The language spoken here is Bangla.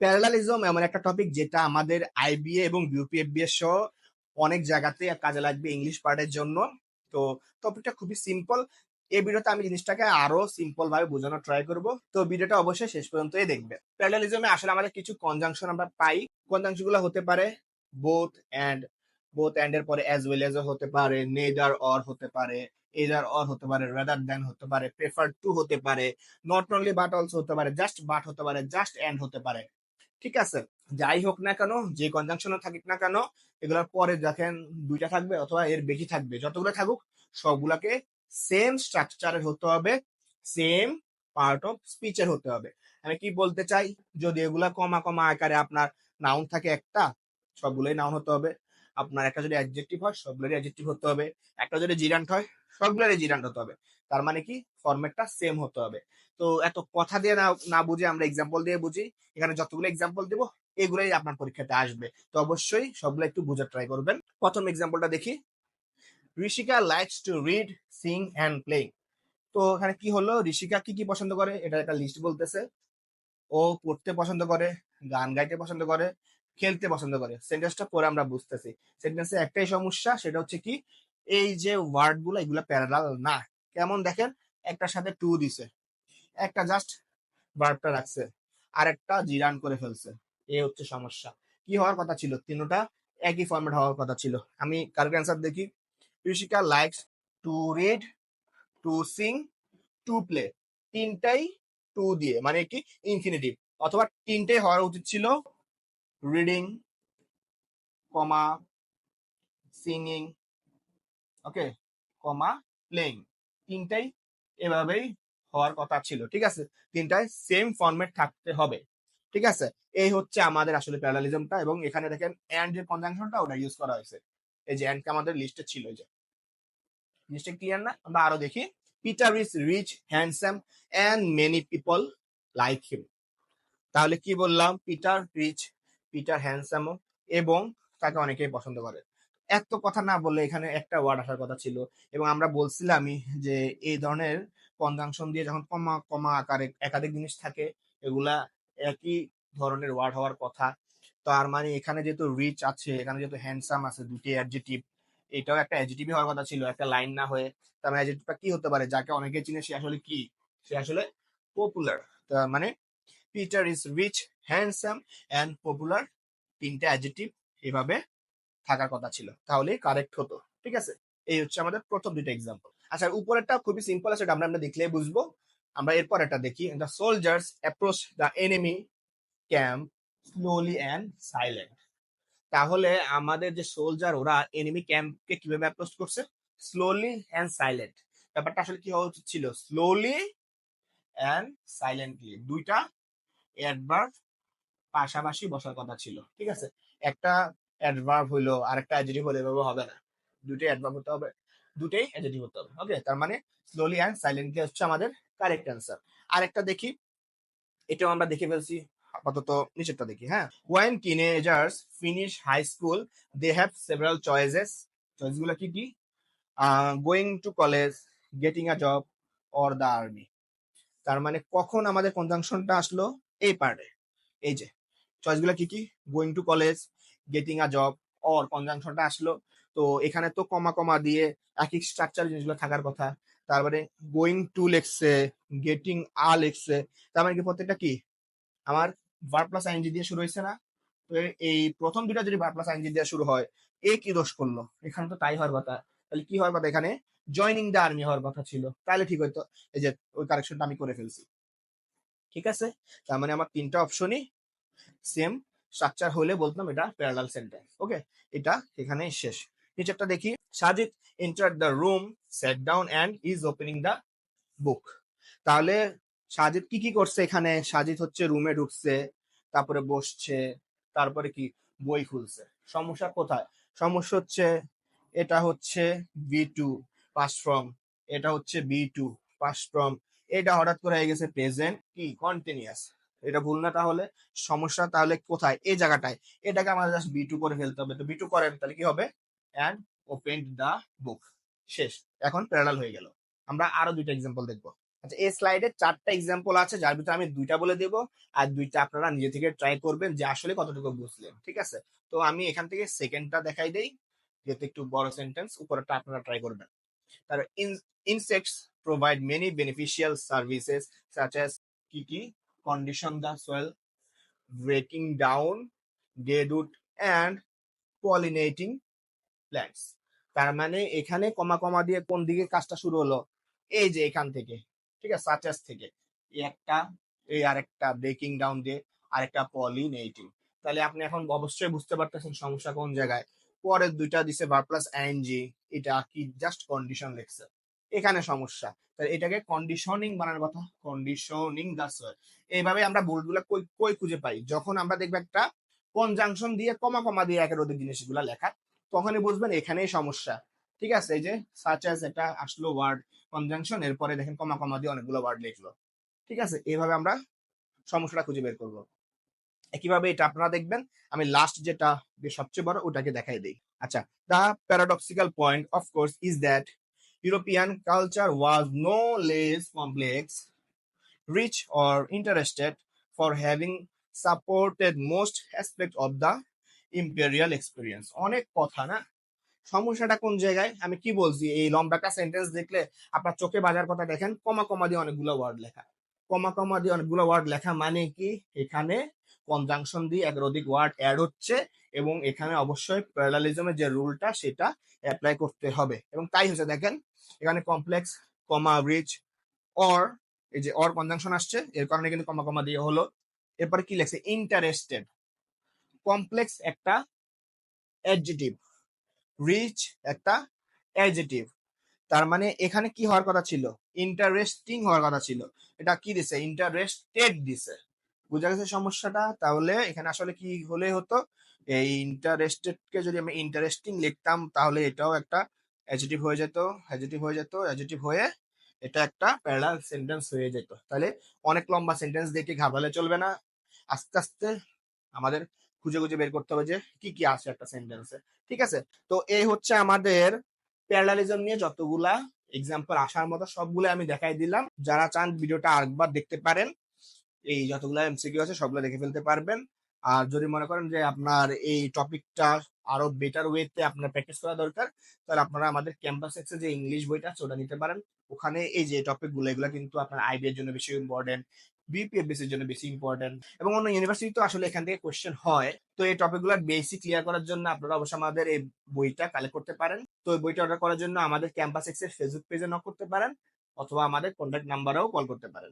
প্যারালালিজম এমন একটা টপিক যেটা আমাদের আইবিএ এবং বিউপিএফবিএ সহ অনেক জায়গাতে কাজে লাগবে ইংলিশ পার্টের জন্য। তো টপিকটা খুবই সিম্পল এই ভিডিওতে আমি জিনিসটাকে আরও সিম্পল ভাবে বোঝানোর ট্রাই করব। তো ভিডিওটা অবশ্যই শেষ পর্যন্তই দেখবে। প্যারালালিজমে আসলে আমাদের কিছু কনজাংশন আমরা পাই। কনজাংশনগুলো হতে পারে বোথ অ্যান্ড বোথ অ্যান্ড এর পরে অ্যাজ ওয়েল এজ হতে পারে নেদার অর হতে পারে এদার অর হতে পারে রাদার দেন হতে পারে প্রেফার টু হতে পারে নট অনলি বাট অলসো হতে পারে জাস্ট বাট হতে পারে জাস্ট অ্যান্ড হতে পারে। ঠিক আছে? যাই হোক না কেন, যে কনজাংশন থাকুক না কেন, এগুলোর পরে দেখেন দুইটা থাকবে অথবা এর বেশি থাকবে। যতগুলো থাকুক, সবগুলাকে সেম স্ট্রাকচারের হতে হবে সেম পার্ট অফ স্পিচের হতে হবে। আমি কি বলতে চাই? যদি এগুলা কমা কমা আকারে আপনার নাউন থাকে একটা, সবগুলোই নাউন হতে হবে। আপনার একটা যদি অ্যাডজেক্টিভ হয়, সবগুলোরই অ্যাডজেক্টিভ হতে হবে। একটা যদি জিরান্ট হয় সবগুলোরই জিরান্ট হতে হবে। তার মানে কি? ফরম্যাটটা সেম হতে হবে। তো এত কথা দিয়ে না না বুঝে আমরা এক্সাম্পল দিয়ে বুঝি। এখানে যতগুলো এক্সাম্পল দেবো, এগুলোই আপনার পরীক্ষাতে আসবে। তো অবশ্যই সবগুলো একটু বোঝার ট্রাই করবেন। প্রথম এক্সাম্পলটা দেখি। Rishika likes to read sing and play তো এখানে কি হলো? ঋষিকা কি কি পছন্দ করে? এটা একটা লিস্ট বলতেছে। ও পড়তে পছন্দ করে, গান গাইতে পছন্দ করে, খেলতে পছন্দ করে। সেন্টেন্সটা পরে আমরা বুঝতেছি। সেন্টেন্সে একটাই সমস্যা, সেটা হচ্ছে কি? এই যে ওয়ার্ডগুলো, এগুলো প্যারালাল না। কেমন দেখেন? একটার সাথে টু দিছে। একটা জাস্ট ভার্বটা রাখছে। আর একটা জিরান করে ফেলছে। এ হচ্ছে সমস্যা। কি হওয়ার কথা ছিল? তিনটা একই ফর্মেট হওয়ার কথা ছিল। আমি কারেক্ট অ্যান্সার দেখি। Rishika likes to read to sing to play তিনটাই টু দিয়ে। মানে কি? ইনফিনিটিভ অথবা তিনটাই হওয়ার উচিত ছিল reading comma singing okay comma playing তিনটাই এভাবেই হওয়ার কথা ছিল, ঠিক আছে? তিনটায় সেম ফরম্যাট থাকতে হবে, ঠিক আছে? এই হচ্ছে আমাদের আসলে প্যারালালিজমটা এবং এখানে দেখেন অ্যান্ড যে কনজাংশনটা ওটা ইউজ করা হয়েছে। এই যে অ্যান্ডটা আমাদের লিস্টে ছিল যে। জিনিসটা ক্লিয়ার না? আমরা আরও দেখি। Peter is rich handsome and many people like him তাহলে কি বললাম? পিটার রিচ পিটার হ্যান্ডসাম এবং তাকে অনেকেই পছন্দ করে। এত কথা না বললে এখানে একটা ওয়ার্ড আসার কথা ছিল। এবং আমরা বলছিলামই যে, এই ধরনের কনজাংশন দিয়ে যখন কমা কমা আকারে একাধিক জিনিস থাকে, এগুলা একই ধরনের ওয়ার্ড হওয়ার কথা। তার মানে এখানে যেহেতু রিচ আছে, এখানে যেহেতু হ্যান্ডসাম আছে, দুটি অ্যাডজেটিভ এটাও একটা অ্যাডজেটিভই হওয়ার কথা ছিল, একটা লাইন না হয়ে। তার মানে অ্যাডজেটিভটা কি হতে পারে? যাকে অনেকে চিনে, সে আসলে কি? সে আসলে পপুলার তার মানে Peter is rich handsome and popular তিনটা অ্যাডজেটিভ এভাবে থাকার কথা ছিল তাহলে কারেক্ট হতো, ঠিক আছে? এই হচ্ছে আমাদের প্রথম দুইটা এক্সাম্পল আচ্ছা উপরেরটা খুবই সিম্পল আছে আমরা আমরা দেখলে বুঝব। আমরা এরপর একটা দেখি the soldiers approach the enemy camp slowly and silent তাহলে আমাদের যে সোলজার ওরা এনিমি ক্যাম্পকে কীভাবে অ্যাপ্রোচ করছে? স্লোলি অ্যান্ড সাইলেন্ট ব্যাপারটা আসলে কি হওয়া উচিত ছিল? স্লোলি অ্যান্ড সাইলেন্টলি দুইটা অ্যাডভার্ব পাশাপাশি বসার কথা ছিল, ঠিক আছে? একটা অ্যাডভার্ব হইল আর একটা অ্যাডজেটিভ হলে এভাবে হবে না। দুটোই অ্যাডভার্ব হতে হবে দুটোই অ্যাডজেটিভ হতে হবে ওকে তার মানে স্লোলি অ্যান্ড সাইলেন্টলি হচ্ছে আমাদের কারেক্ট অ্যান্সার আর একটা দেখি, এটাও আমরা দেখে ফেলছি, আপাতত নিচেরটা দেখি হ্যাঁ? When teenagers finish high school they have several choices চয়েসগুলো কি কি? Going to college getting a job or the army তার মানে কখন আমাদের কনজাংশনটা আসলো? এই পার্টে এই যে চয়েসগুলো কি কি? Going to college getting a job or কনজাংশনটা আসলো। তো এখানে তো কমা কমা দিয়ে একই স্ট্রাকচার জিনিসগুলো থাকার কথা। তারপরে গোয়িং টু লেখছে গেটিং আ লেখছে। তার মানে কি প্রত্যেকটা কি? আমার ভার প্লাস আইনজি দিয়ে শুরু হয়েছে না? তো এই প্রথম দুটা যদি ভার প্লাস আইনজি দিয়ে শুরু হয়, এ কি দোষ করল? এখানে তো তাই হওয়ার কথা। তাহলে কি হওয়ার কথা? এখানে জয়নিং দ্য আর্মি হওয়ার কথা ছিল। তাহলে ঠিক হয়তো এই যে ওই কারেকশনটা আমি করে ফেলছি। ঠিক আছে? তার মানে আমার তিনটা অপশনই সেম স্ট্রাকচার হলে বলতাম এটা প্যারালাল সেন্টেন্স ওকে এটা এখানে শেষ। নিচেরটা দেখি Sajid enter the room set down and is opening the book তাহলে সাজিদ কি কি করছে এখানে? সাজিদ হচ্ছে রুমে ঢুকছে, তারপরে বসছে, তারপরে কি? বই খুলছে। সমস্যা কোথায়? সমস্যা হচ্ছে এটা হচ্ছে বি টু পাস ফ্রম এটা হচ্ছে বি টু পাস ফ্রম এটা হঠাৎ করে হয়ে গেছে প্রেজেন্ট কি? কন্টিনিউয়াস এটা ভুল না তাহলে, সমস্যা তাহলে কোথায়? এই জায়গাটায়। এটাকে আমাদের জাস্ট বি টু করে ফেলতে হবে। তো বি টু করেন, তাহলে কি হবে? অ্যান্ড ওপেন দ্য বুক শেষ। এখন প্যারালাল হয়ে গেল। আমরা আরও দুইটা এক্সাম্পল দেখব। আচ্ছা এই স্লাইডে চারটা এক্সাম্পল আছে, যার ভিতরে আমি দুইটা বলে দেব, আর দুইটা আপনারা নিজে থেকে ট্রাই করবেন যে আসলে কতটুকু বুঝলেন, ঠিক আছে? তো আমি এখান থেকে সেকেন্ডটা দেখাই দেই, যেহেতু একটু বড় সেন্টেন্স উপরেরটা আপনারা ট্রাই করবেন। তার insects provide many beneficial services such as কি কি? Condition the soil breaking down dead wood and pollinating plants. তার মানে এখানে কমা কমা দিয়ে কোন দিকে কাজটা শুরু হলো? এই যে এখান থেকে, ঠিক আছে সাচাস থেকে। একটা, এই আরেকটা ব্রেকিং ডাউন দিয়ে আরেকটা পলিনেটিং তাহলে আপনি এখন অবশ্যই বুঝতে পারতেছেন সমস্যা কোন জায়গায়। পরের দুইটা দিছে ভার প্লাস এনজি এটা কি জাস্ট কন্ডিশন লেখছে। এখানে সমস্যা। তাহলে এটাকে কন্ডিশনিং বানানোর কথা। কন্ডিশনিং দা সোয়েল এইভাবে আমরা ভুলগুলো কই কই খুঁজে পাই? যখন আমরা দেখব একটা কনজাংশন দিয়ে কমা কমা দিয়ে একের অধিক জিনিসগুলো লেখা, তখনই বুঝবেন এখানেই সমস্যা। ঠিক আছে? এই যে সাচ অ্যাজ এটা আসলো ওয়ার্ড কনজাংশন এরপরে দেখেন কমা কমা দিয়ে অনেকগুলো ওয়ার্ড লিখলো। ঠিক আছে? এইভাবে আমরা সমস্যাটা খুঁজে বের করব। একইভাবে এটা আপনারা দেখবেন, আমি লাস্ট যেটা সবচেয়ে বড় ওটাকে দেখাই দিই। আচ্ছা the paradoxical point of course is that European culture was no less complex rich or interested for having supported most aspect of the imperial experience অনেক কথা না? সমস্যাটা কোন জায়গায়? আমি কি বলছি? এই লম্বাটা সেন্টেন্স দেখলে আপনার চোখে বাজার কথা দেখেন, কমা কমা দিয়ে অনেকগুলো ওয়ার্ড লেখা। কমা কমা দিয়ে অনেকগুলো ওয়ার্ড লেখা মানে কি? এখানে কনজাংশন দিয়ে একের অধিক ওয়ার্ড অ্যাড হচ্ছে এবং এখানে অবশ্যই প্যারালালিজমের যে রুলটা সেটা অ্যাপ্লাই করতে হবে। এবং তাই হচ্ছে দেখেন, এখানে কমপ্লেক্স কমা রিচ অর এই যে অর কনজাংশন আসছে, এর কারণে কিন্তু কমা কমা দিয়ে হলো। এরপরে কি লেখছে? ইন্টারেস্টেড কমপ্লেক্স একটা অ্যাডজেটিভ রিচ একটা অ্যাডজেটিভ তার মানে এখানে কি হওয়ার কথা ছিল? ইন্টারেস্টিং হওয়ার কথা ছিল। এটা কি দিছে? ইন্টারেস্টেড দিছে। বুঝা গেছে সমস্যাটা, তাহলে এখানে আসলে কি হলে হতো? এই ইন্টারেস্টেড কে যদি আমি ইন্টারেস্টিং লিখতাম, তাহলে এটাও একটা অ্যাডজেটিভ হয়ে যেত অ্যাডজেটিভ হয়ে যেত অ্যাডজেটিভ হয়ে এটা একটা প্যারালাল সেন্টেন্স হয়ে যেত। তাহলে অনেক লম্বা সেন্টেন্স দেখে ঘাবড়ালে চলবে না? আস্তে আস্তে আমাদের খুঁজে খুঁজে বের করতে হবে যে কি কি আছে একটা সেন্টেন্সে ঠিক আছে? তো এই হচ্ছে আমাদের প্যারালালিজম নিয়ে যতগুলা এক্সাম্পল আসার মতো সবগুলো আমি দেখাই দিলাম। যারা চান ভিডিওটা আরেকবার দেখতে পারেন। এই যতগুলো এমসিকিউ আছে সবগুলো দেখে ফেলতে পারবেন। আর যদি মনে করেন যে আপনার এই টপিকটা আরও বেটার ওয়েতে আপনার প্র্যাকটিস করা দরকার, তাহলে আপনারা আমাদের ক্যাম্পাস এক্সে যে ইংলিশ বইটা আছে ওটা নিতে পারেন। ওখানে এই যে টপিকগুলো, এগুলো কিন্তু আপনার আইবি এর জন্য বেশি ইম্পর্টেন্ট বিপিএফবিসি এর জন্য বেশি ইম্পর্টেন্ট এবং অন্য ইউনিভার্সিটি তো আসলে এখান থেকে কোয়েশ্চেন হয়। তো এই টপিকগুলোর বেসিক ক্লিয়ার করার জন্য আপনারা অবশ্যই আমাদের এই বইটা কালেক্ট করতে পারেন। তো এই বইটা অর্ডার করার জন্য আমাদের ক্যাম্পাস এক্সের ফেসবুক পেজে নক করতে পারেন অথবা আমাদের কন্ট্যাক্ট নাম্বারেও কল করতে পারেন।